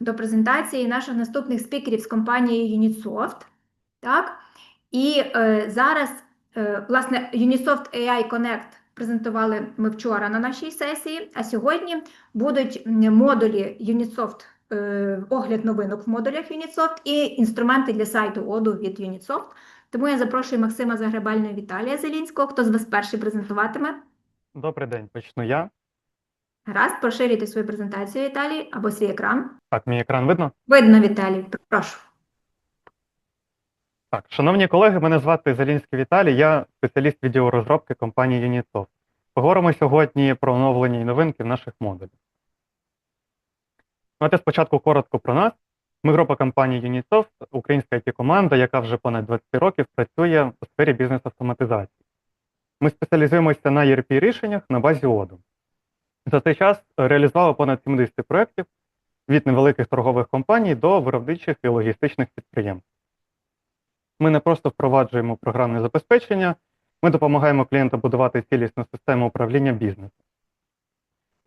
до презентації наших наступних спікерів з компанії Unitsoft. Так? І е, зараз, е, власне, Unisoft AI Connect презентували ми вчора на нашій сесії, а сьогодні будуть модулі Unitsoft, е, огляд новинок в модулях Unitsoft і інструменти для сайту оду від Unitsoft. Тому я запрошую Максима Загребального Віталія Зелінського. Хто з вас перший презентуватиме? Добрий день, почну я. Гаразд, поширюйте свою презентацію, Віталій, або свій екран. Так, мій екран видно? Видно, Віталій, прошу. Так, шановні колеги, мене звати Залінський Віталій, я спеціаліст відділу розробки компанії Unitsoft. Поговоримо сьогодні про оновлення і новинки в наших модулях. Давайте спочатку коротко про нас. Ми група компанії Unitsoft, українська IT-команда, яка вже понад 20 років працює у сфері бізнес-автоматизації. Ми спеціалізуємося на ERP рішеннях на базі ODO. За цей час реалізували понад 70 проєктів від невеликих торгових компаній до виробничих і логістичних підприємств. Ми не просто впроваджуємо програмне забезпечення, ми допомагаємо клієнту будувати цілісну систему управління бізнесом.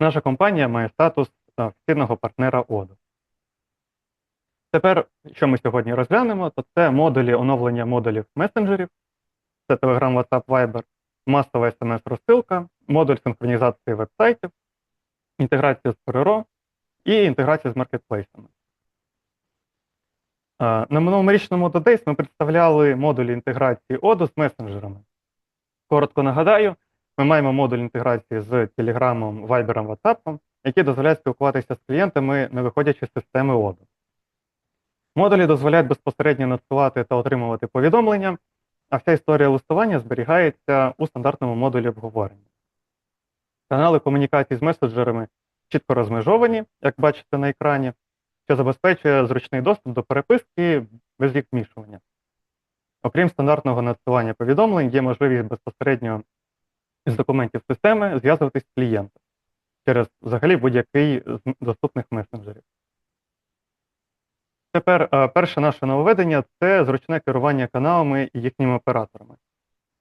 Наша компанія має статус офіційного партнера ОДО. Тепер, що ми сьогодні розглянемо, то це модулі оновлення модулів месенджерів, це Telegram, WhatsApp, Viber, масова SMS-розсилка, модуль синхронізації веб-сайтів, інтеграція з ПРРО і інтеграція з маркетплейсами. Е, На минулому річному Days ми представляли модулі інтеграції ODO з месенджерами. Коротко нагадаю, ми маємо модуль інтеграції з Telegram, Viber, WhatsApp, які дозволяють спілкуватися з клієнтами, не виходячи з системи ODO. Модулі дозволяють безпосередньо надсилати та отримувати повідомлення, а вся історія листування зберігається у стандартному модулі обговорення. Канали комунікації з месенджерами чітко розмежовані, як бачите на екрані, що забезпечує зручний доступ до переписки без їх вмішування. Окрім стандартного надсилання повідомлень, є можливість безпосередньо з документів системи зв'язуватись з клієнтом через взагалі будь-який з доступних месенджерів. Тепер е, перше наше нововведення це зручне керування каналами і їхніми операторами.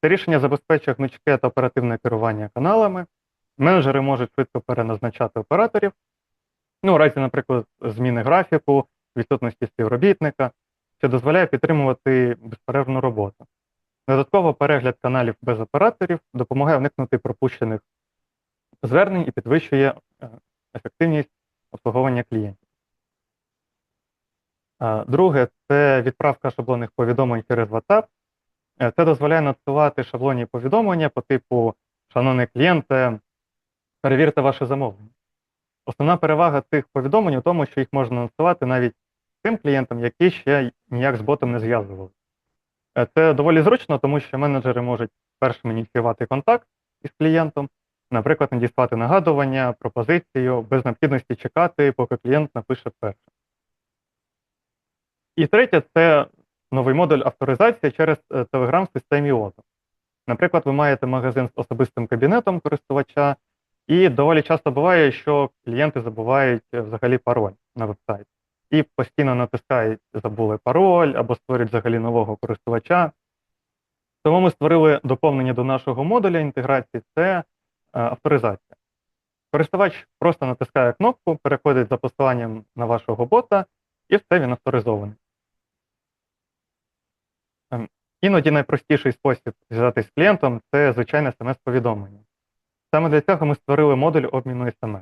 Це рішення забезпечує гнучке та оперативне керування каналами. Менеджери можуть швидко переназначати операторів, ну, у разі, наприклад, зміни графіку, відсутності співробітника, що дозволяє підтримувати безперервну роботу. Додатково перегляд каналів без операторів допомагає уникнути пропущених звернень і підвищує е, ефективність обслуговування клієнтів. Друге це відправка шаблонних повідомлень через WhatsApp. Е, Це дозволяє надсилати шаблонні повідомлення по типу Шановний клієнте, перевірте ваше замовлення. Основна перевага цих повідомлень у тому, що їх можна надсилати навіть тим клієнтам, які ще ніяк з ботом не зв'язували. Е, Це доволі зручно, тому що менеджери можуть першим ініціювати контакт із клієнтом, наприклад, надіслати нагадування, пропозицію, без необхідності чекати, поки клієнт напише першим. І третє це новий модуль авторизації через е, Telegram в системі ОТО. Наприклад, ви маєте магазин з особистим кабінетом користувача, і доволі часто буває, що клієнти забувають е, взагалі пароль на веб-сайт. І постійно натискають забули пароль або створюють взагалі нового користувача. Тому ми створили доповнення до нашого модуля інтеграції це е, авторизація. Користувач просто натискає кнопку, переходить за посиланням на вашого бота, і все він авторизований. Ем, Іноді найпростіший спосіб зв'язатися з клієнтом це звичайне смс-повідомлення. Саме для цього ми створили модуль обміну смс.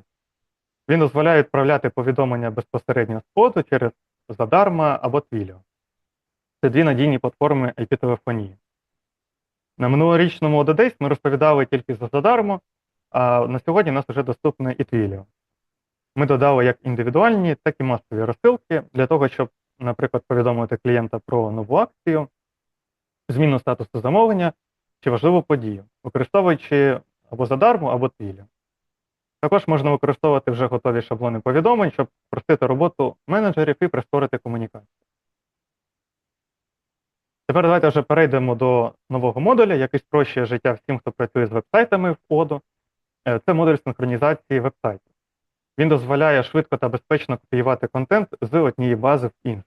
Він дозволяє відправляти повідомлення безпосередньо з коду через Задарма або Twilio. Це дві надійні платформи IP-телефонії. На минулорічному ODDays ми розповідали тільки за Задарму, а на сьогодні у нас вже доступне і Twilio. Ми додали як індивідуальні, так і масові розсилки для того, щоб, наприклад, повідомити клієнта про нову акцію, зміну статусу замовлення чи важливу подію, використовуючи або задарму, або Twilio. Також можна використовувати вже готові шаблони повідомлень, щоб спростити роботу менеджерів і прискорити комунікацію. Тепер давайте вже перейдемо до нового модуля, який спрощує життя всім, хто працює з веб-сайтами в ODO. Е, Це модуль синхронізації веб-сайтів. Він дозволяє швидко та безпечно копіювати контент з однієї бази в іншу.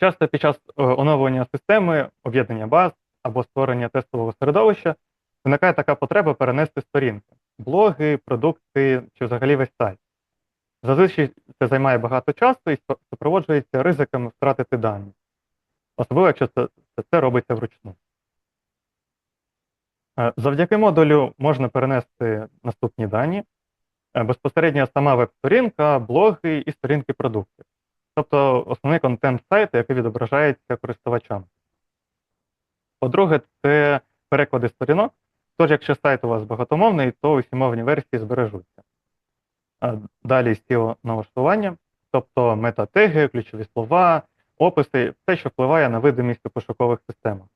Часто під час е, оновлення системи, об'єднання баз або створення тестового середовища виникає така потреба перенести сторінки блоги, продукти чи взагалі весь сайт. Зазвичай це займає багато часу і супроводжується ризиками втратити дані, особливо якщо це, це, робиться вручну. Е, Завдяки модулю можна перенести наступні дані, Е, безпосередньо сама веб-сторінка, блоги і сторінки продуктів. Тобто основний контент сайту, який відображається користувачам. По-друге, це переклади сторінок. Тож, якщо сайт у вас багатомовний, то усі мовні версії збережуться. Далі SEO налаштування, тобто метатеги, ключові слова, описи, все, що впливає на видимість у пошукових системах.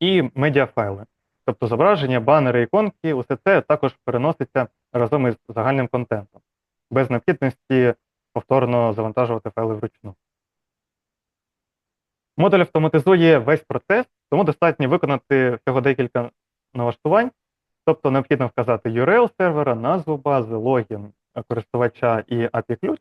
І медіафайли, тобто зображення, банери, іконки, усе це також переноситься разом із загальним контентом, без необхідності повторно завантажувати файли вручну. Модуль автоматизує весь процес, тому достатньо виконати всього декілька налаштувань, тобто необхідно вказати URL сервера, назву бази, логін користувача і API-ключ.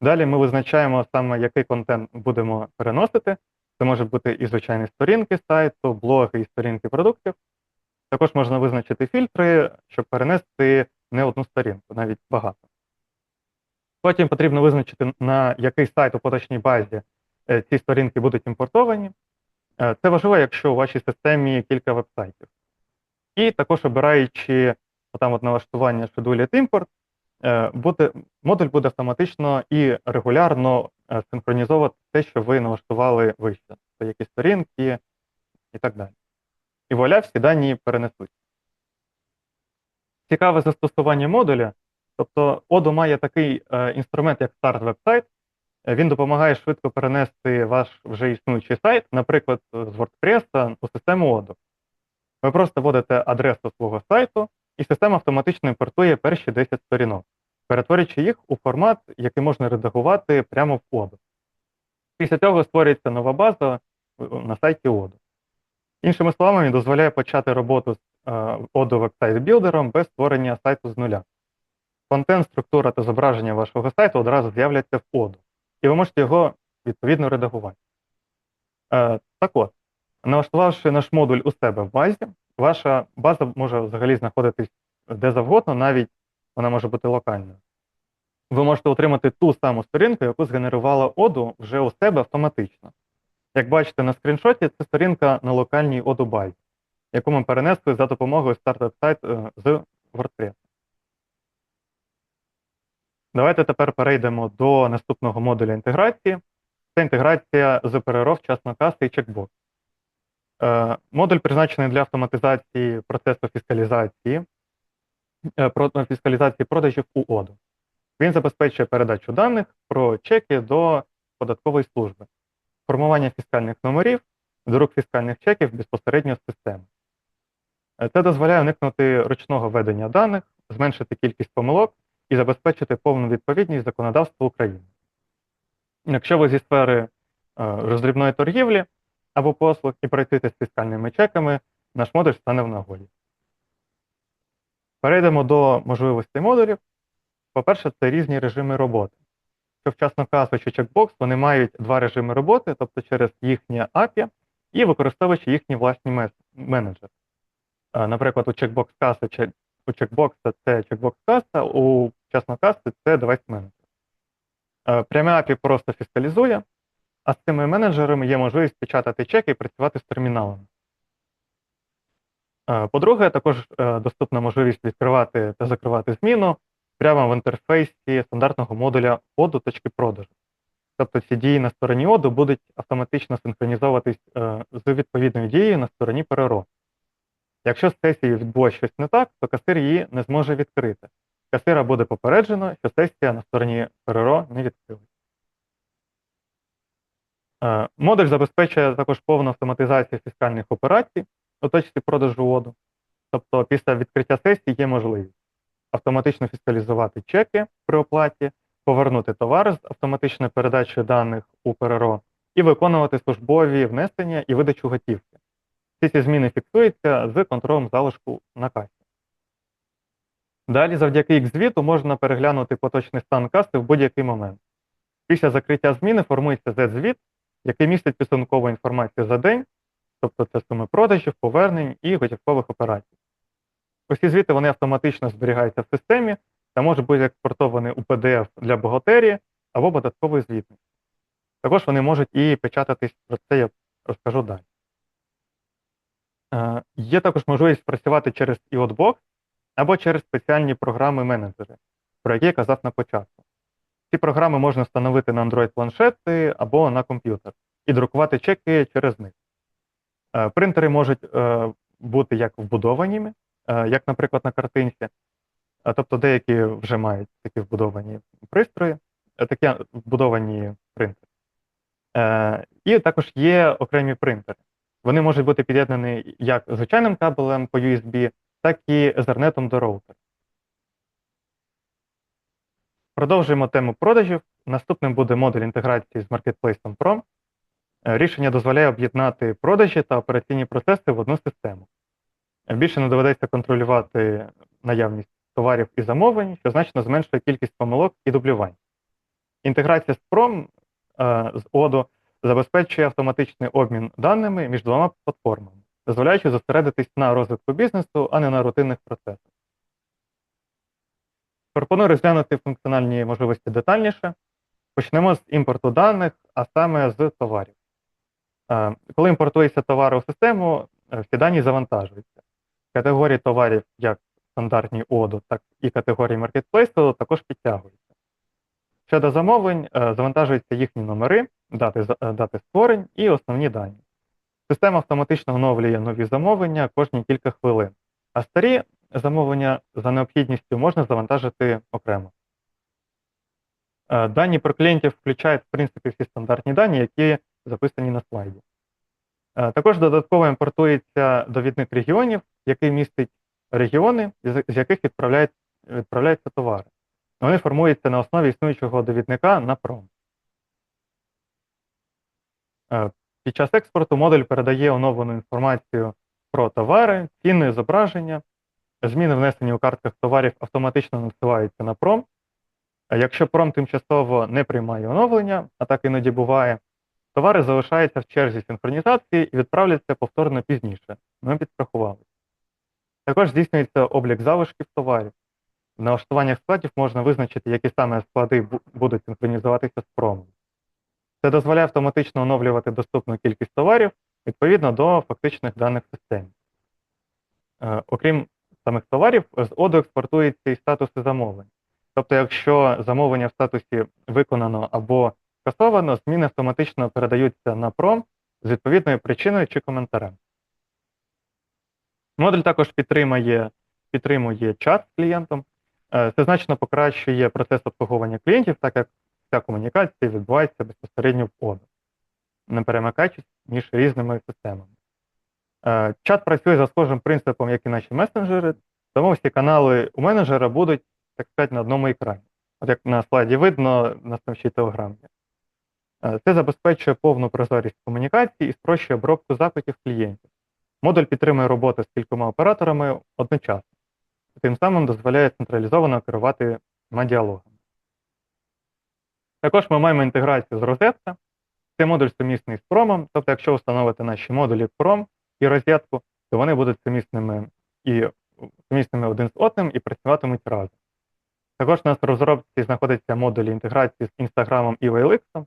Далі ми визначаємо саме, який контент будемо переносити. Це можуть бути і звичайні сторінки сайту, блоги і сторінки продуктів. Також можна визначити фільтри, щоб перенести не одну сторінку, навіть багато. Потім потрібно визначити, на який сайт у поточній базі е, ці сторінки будуть імпортовані. Е, Це важливо, якщо у вашій системі кілька веб-сайтів. І також обираючи там от налаштування Scheduled Import, е, буде, модуль буде автоматично і регулярно е, синхронізовувати те, що ви налаштували вище, це якісь сторінки і так далі. І вуаля, всі дані перенесуть. Цікаве застосування модуля. Тобто Odoo має такий е, інструмент, як старт веб-сайт. Він допомагає швидко перенести ваш вже існуючий сайт, наприклад, з WordPress у систему Odoo. Ви просто вводите адресу свого сайту, і система автоматично імпортує перші 10 сторінок, перетворюючи їх у формат, який можна редагувати прямо в Odoo. Після цього створюється нова база е, на сайті Odoo. Іншими словами, він дозволяє почати роботу з е, Odoo веб-сайт білдером без створення сайту з нуля. Контент, структура та зображення вашого сайту одразу з'являться в Odoo, і ви можете його відповідно редагувати. Е, так от, налаштувавши наш модуль у себе в базі, ваша база може взагалі знаходитись де завгодно, навіть вона може бути локальною. Ви можете отримати ту саму сторінку, яку згенерувала Odoo вже у себе автоматично. Як бачите на скріншоті, це сторінка на локальній Odoo базі, яку ми перенесли за допомогою старт сайт з WordPress. Давайте тепер перейдемо до наступного модуля інтеграції. Це інтеграція з ПРРО, вчасно каси і чекбокс. Е, Модуль призначений для автоматизації процесу фіскалізації, е, фіскалізації продажів у ОДО. Він забезпечує передачу даних про чеки до податкової служби, формування фіскальних номерів, друк фіскальних чеків безпосередньо з системи. Е, Це дозволяє уникнути ручного ведення даних, зменшити кількість помилок і забезпечити повну відповідність законодавству України. Якщо ви зі сфери е, роздрібної торгівлі або послуг і працюєте з фіскальними чеками, наш модуль стане в нагоді. Перейдемо до можливостей модулів. По-перше, це різні режими роботи. Що вчасно касу чи чекбокс, вони мають два режими роботи, тобто через їхнє API і використовуючи їхні власні менеджери. Наприклад, у чекбокс каси у чекбокса це чекбокс каса, у вчасно каси це девайс менеджер. Пряме API просто фіскалізує, а з цими менеджерами є можливість печатати чеки і працювати з терміналами. Е, По-друге, також е, доступна можливість відкривати та закривати зміну прямо в інтерфейсі стандартного модуля оду точки продажу. Тобто ці дії на стороні оду будуть автоматично синхронізовуватись е, з відповідною дією на стороні ПРРО. Якщо з сесією відбулося щось не так, то касир її не зможе відкрити. Касира буде попереджено, що сесія на стороні ПРРО не відкрилась. Е, Модуль забезпечує також повну автоматизацію фіскальних операцій у точці продажу воду. Тобто після відкриття сесії є можливість автоматично фіскалізувати чеки при оплаті, повернути товар з автоматичною передачею даних у ПРРО і виконувати службові внесення і видачу готівки. Всі ці зміни фіксуються з контролем залишку на касі. Далі, завдяки X-звіту можна переглянути поточний стан каси в будь-який момент. Після закриття зміни формується Z-звіт, який містить підсумкову інформацію за день, тобто це суми продажів, повернень і готівкових операцій. Усі звіти вони автоматично зберігаються в системі, та може бути експортований у PDF для бухгалтерії або податкової звітності. Також вони можуть і печататись, про це я розкажу далі. Е, Є також можливість працювати через EOTBox або через спеціальні програми-менеджери, про які я казав на початку. Ці програми можна встановити на Android-планшети або на комп'ютер і друкувати чеки через них. Е, Принтери можуть е, бути як вбудованими, е, як, наприклад, на картинці, тобто деякі вже мають такі вбудовані пристрої, такі вбудовані принтери. І також є окремі принтери. Вони можуть бути під'єднані як звичайним кабелем по USB, так і Ethernet до роутера. Продовжуємо тему продажів. Наступним буде модуль інтеграції з Marketplace Pro. Е, Рішення дозволяє об'єднати продажі та операційні процеси в одну систему. Більше не доведеться контролювати наявність товарів і замовлень, що значно зменшує кількість помилок і дублювань. Інтеграція з Prom е, з ODO забезпечує автоматичний обмін даними між двома платформами, дозволяючи зосередитись на розвитку бізнесу, а не на рутинних процесах. Пропоную розглянути функціональні можливості детальніше. Почнемо з імпорту даних, а саме з товарів. Е, Коли імпортується товар у систему, е, всі дані завантажуються. Категорії товарів, як стандартні ОДО, так і категорії маркетплейсу також підтягуються. Щодо замовлень, е, завантажуються їхні номери, дати, дати створень і основні дані. Система автоматично оновлює нові замовлення кожні кілька хвилин, а старі замовлення за необхідністю можна завантажити окремо. Е, Дані про клієнтів включають, в принципі, всі стандартні дані, які записані на слайді. Е, Також додатково імпортується довідник регіонів, який містить регіони, з яких відправляють, відправляються товари. Вони формуються на основі існуючого довідника на пром. Е, Під час експорту модуль передає оновлену інформацію про товари, ціни, зображення. Зміни, внесені у картках товарів, автоматично надсилаються на пром. Якщо пром тимчасово не приймає оновлення, а так іноді буває, товари залишаються в черзі синхронізації і відправляться повторно пізніше. Ми підстрахувалися. Також здійснюється облік залишків товарів. В налаштуваннях складів можна визначити, які саме склади будуть синхронізуватися з промом. Це дозволяє автоматично оновлювати доступну кількість товарів відповідно до фактичних даних системи. Е, Окрім самих товарів, з ОДО експортуються і статуси замовлень. Тобто, якщо замовлення в статусі виконано або скасовано, зміни автоматично передаються на пром з відповідною причиною чи коментарем. Модуль також підтримує, підтримує чат клієнтом. Е, Це значно покращує процес обслуговування клієнтів, так як вся комунікація відбувається безпосередньо в ОДО, не перемикаючись між різними системами. Е, Чат працює за схожим принципом, як і наші месенджери, тому всі канали у менеджера будуть, так сказати, на одному екрані. От як на слайді видно, на ще телеграмі. Е, Це забезпечує повну прозорість комунікації і спрощує обробку запитів клієнтів. Модуль підтримує роботу з кількома операторами одночасно, тим самим дозволяє централізовано керувати діалогами. Також ми маємо інтеграцію з розетка. Цей модуль сумісний з промом, тобто, якщо встановити наші модулі пром і розетку, то вони будуть сумісними і сумісними один з одним і працюватимуть разом. Також у нас в розробці знаходяться модулі інтеграції з Інстаграмом і OLX,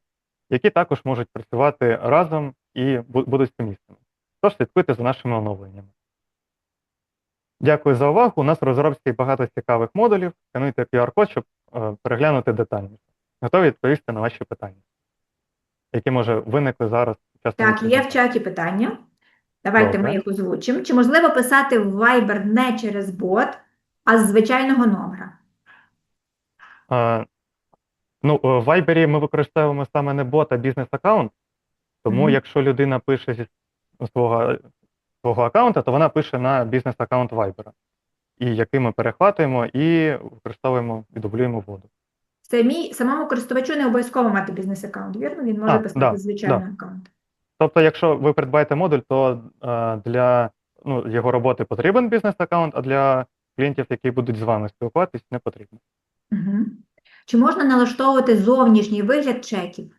які також можуть працювати разом і будуть сумісними. Тож слідкуйте за нашими оновленнями. Дякую за увагу. У нас в розробці багато цікавих модулів. Скануйте QR-код, щоб е, переглянути детальніше. Готові відповісти на ваші питання, які може виникли зараз. час Так, є в чаті питання. Давайте ми їх озвучимо. Чи можливо писати в Viber не через бот, а з звичайного номера? Е, Ну, е, в Viber ми використовуємо саме не бот, а бізнес-аккаунт. Тому, Мгм. якщо людина пише зі свого, свого аккаунта, то вона пише на бізнес-аккаунт Viber, і який ми перехватуємо і використовуємо і дублюємо в воду. Самі, самому користувачу не обов'язково мати бізнес-аккаунт, вірно? Він може писати да, з звичайного аккаунту. Тобто, якщо ви придбаєте модуль, то е, для ну, його роботи потрібен бізнес-аккаунт, а для клієнтів, які будуть з вами спілкуватись, не потрібно. Угу. Чи можна налаштовувати зовнішній вигляд чеків?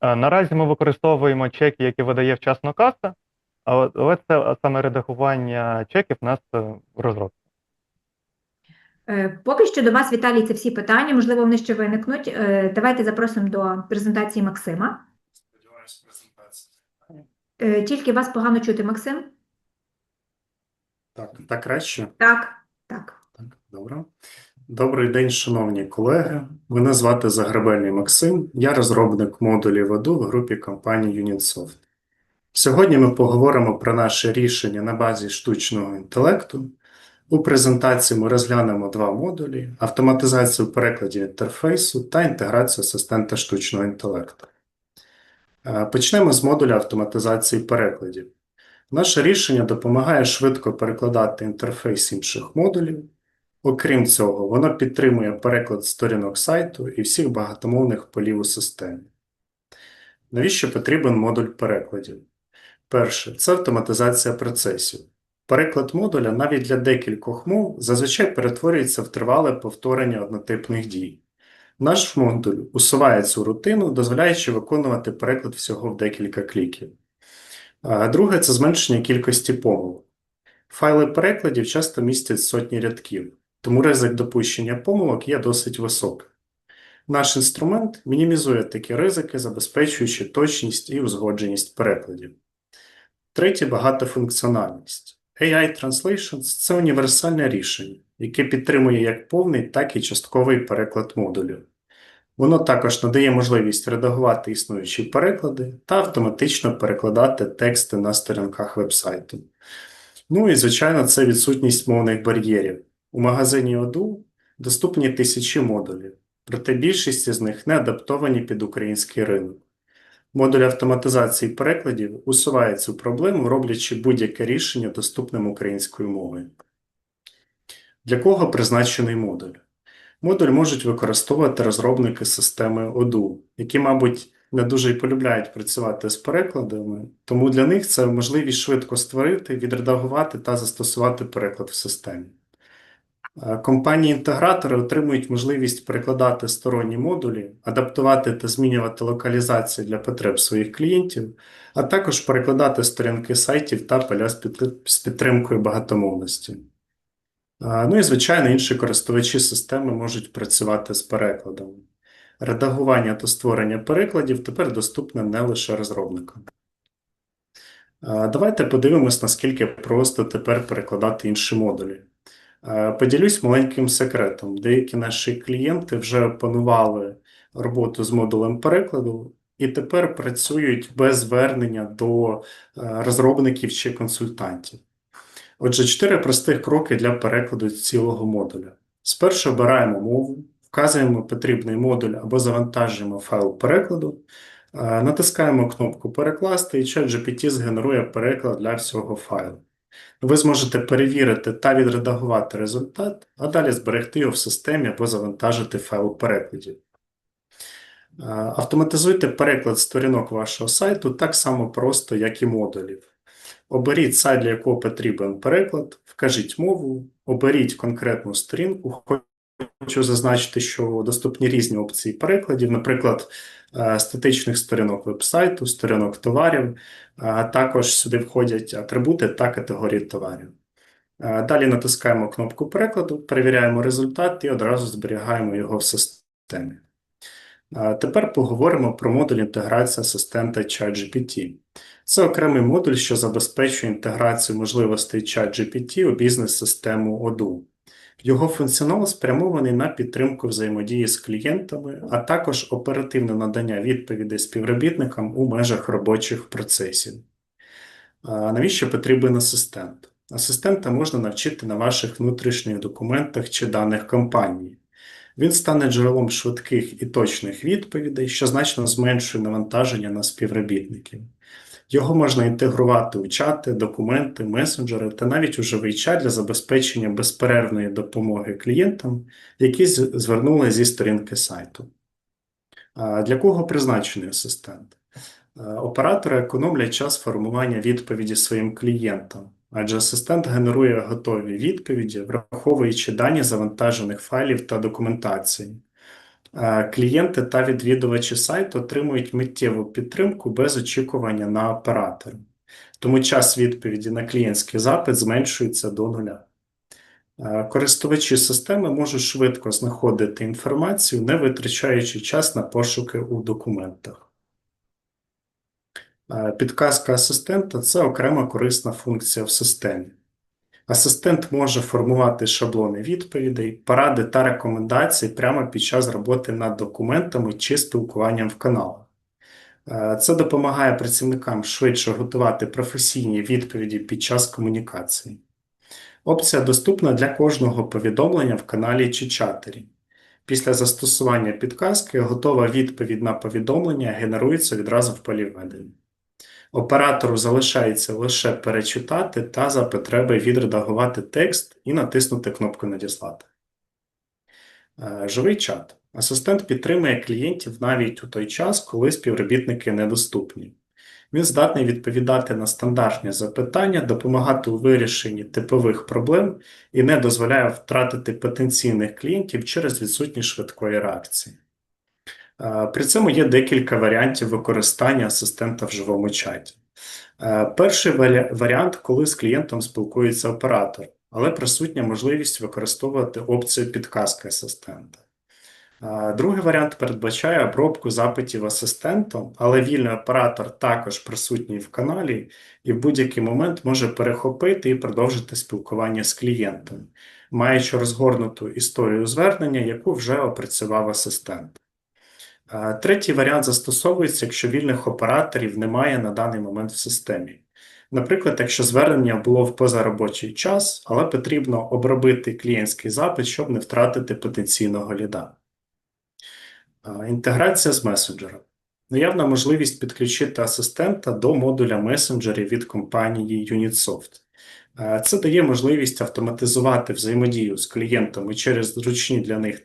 Е, Наразі ми використовуємо чеки, які видає вчасно каса, але але це саме редагування чеків у нас е, в розробці. Е, Поки що до вас, Віталій, це всі питання. Можливо, вони ще виникнуть. Е, Давайте запросимо до презентації Максима. Е, Тільки вас погано чути, Максим. Так, так краще. Так, так. Так, добре. Добрий день, шановні колеги. Мене звати Загребельний Максим. Я розробник модулів воду в групі компанії Unitsoft. Сьогодні ми поговоримо про наше рішення на базі штучного інтелекту. У презентації ми розглянемо два модулі: автоматизацію перекладів інтерфейсу та інтеграцію асистента штучного інтелекту. Е, Почнемо з модуля автоматизації перекладів. Наше рішення допомагає швидко перекладати інтерфейс інших модулів. Окрім цього, воно підтримує переклад сторінок сайту і всіх багатомовних полів у системі. Навіщо потрібен модуль перекладів? Перше, це автоматизація процесів. Переклад модуля навіть для декількох мов зазвичай перетворюється в тривале повторення однотипних дій. Наш модуль усуває цю рутину, дозволяючи виконувати переклад всього в декілька кліків. Друге це зменшення кількості помилок. Файли перекладів часто містять сотні рядків, тому ризик допущення помилок є досить високий. Наш інструмент мінімізує такі ризики, забезпечуючи точність і узгодженість перекладів. Третє багатофункціональність. AI Translations – це універсальне рішення, яке підтримує як повний, так і частковий переклад модулю. Воно також надає можливість редагувати існуючі переклади та автоматично перекладати тексти на сторінках вебсайту. Ну і, звичайно, це відсутність мовних бар'єрів. У магазині Odoo доступні тисячі модулів, проте більшість з них не адаптовані під український ринок. Модуль автоматизації перекладів усуває цю проблему, роблячи будь-яке рішення доступним українською мовою. Для кого призначений модуль? Модуль можуть використовувати розробники системи Odoo, які, мабуть, не дуже й полюбляють працювати з перекладами, тому для них це можливість швидко створити, відредагувати та застосувати переклад в системі. Е, Компанії-інтегратори отримують можливість перекладати сторонні модулі, адаптувати та змінювати локалізацію для потреб своїх клієнтів, а також перекладати сторінки сайтів та поля з підтримкою багатомовності. Ну і, звичайно, інші користувачі системи можуть працювати з перекладами. Редагування та створення перекладів тепер доступне не лише розробникам. Давайте подивимось, наскільки просто тепер перекладати інші модулі. А, Поділюсь маленьким секретом. Деякі наші клієнти вже опанували роботу з модулем перекладу і тепер працюють без звернення до е, розробників чи консультантів. Отже, чотири простих кроки для перекладу цілого модуля. Спершу обираємо мову, вказуємо потрібний модуль або завантажуємо файл перекладу, е, натискаємо кнопку Перекласти, і ChatGPT згенерує переклад для всього файлу. Ви зможете перевірити та відредагувати результат, а далі зберегти його в системі або завантажити файл у перекладі. Автоматизуйте переклад сторінок вашого сайту так само просто, як і модулів. Оберіть сайт, для якого потрібен переклад, вкажіть мову, оберіть конкретну сторінку. Хочу зазначити, що доступні різні опції перекладів, наприклад, е, статичних сторінок вебсайту, сторінок товарів, а також сюди входять атрибути та категорії товарів. Е, Далі натискаємо кнопку перекладу, перевіряємо результат і одразу зберігаємо його в системі. Е, Тепер поговоримо про модуль інтеграції асистента ChatGPT. Це окремий модуль, що забезпечує інтеграцію можливостей ChatGPT у бізнес-систему Odoo. Його функціонал спрямований на підтримку взаємодії з клієнтами, а також оперативне надання відповідей співробітникам у межах робочих процесів. Навіщо потрібен асистент? Асистента можна навчити на ваших внутрішніх документах чи даних компанії. Він стане джерелом швидких і точних відповідей, що значно зменшує навантаження на співробітників. Його можна інтегрувати у чати, документи, месенджери та навіть у живий чат для забезпечення безперервної допомоги клієнтам, які звернули зі сторінки сайту. Для кого призначений асистент? Е, Оператори економлять час формування відповіді своїм клієнтам, адже асистент генерує готові відповіді, враховуючи дані завантажених файлів та документації. Е, Клієнти та відвідувачі сайту отримують миттєву підтримку без очікування на оператора. Тому час відповіді на клієнтський запит зменшується до нуля. Е, Користувачі системи можуть швидко знаходити інформацію, не витрачаючи час на пошуки у документах. Е, Підказка асистента це окрема корисна функція в системі. Асистент може формувати шаблони відповідей, поради та рекомендації прямо під час роботи над документами чи спілкуванням в каналах. Е, Це допомагає працівникам швидше готувати професійні відповіді під час комунікації. Опція доступна для кожного повідомлення в каналі чи чатері. Після застосування підказки готова відповідь на повідомлення генерується відразу в полі введення. Оператору залишається лише перечитати та за потреби відредагувати текст і натиснути кнопку Надіслати. Е, Живий чат. Асистент підтримує клієнтів навіть у той час, коли співробітники недоступні. Він здатний відповідати на стандартні запитання, допомагати у вирішенні типових проблем і не дозволяє втратити потенційних клієнтів через відсутність швидкої реакції. Е, При цьому є декілька варіантів використання асистента в живому чаті. Е, Перший варіант, коли з клієнтом спілкується оператор, але присутня можливість використовувати опцію підказки асистента. Е, Другий варіант передбачає обробку запитів асистентом, але вільний оператор також присутній в каналі і в будь-який момент може перехопити і продовжити спілкування з клієнтом, маючи розгорнуту історію звернення, яку вже опрацював асистент. Третій варіант застосовується, якщо вільних операторів немає на даний момент в системі. Наприклад, якщо звернення було в позаробочий час, але потрібно обробити клієнтський запит, щоб не втратити потенційного ліда. Інтеграція з месенджером. Наявна можливість підключити асистента до модуля месенджерів від компанії Unitsoft. Це дає можливість автоматизувати взаємодію з клієнтами через зручні для них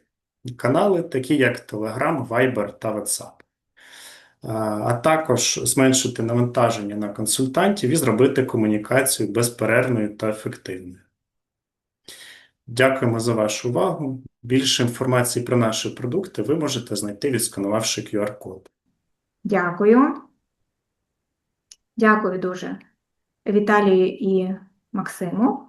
канали, такі як Telegram, Viber та WhatsApp. А також зменшити навантаження на консультантів і зробити комунікацію безперервною та ефективною. Дякуємо за вашу увагу. Більше інформації про наші продукти ви можете знайти, відсканувавши QR-код. Дякую. Дякую дуже Віталію і Максиму.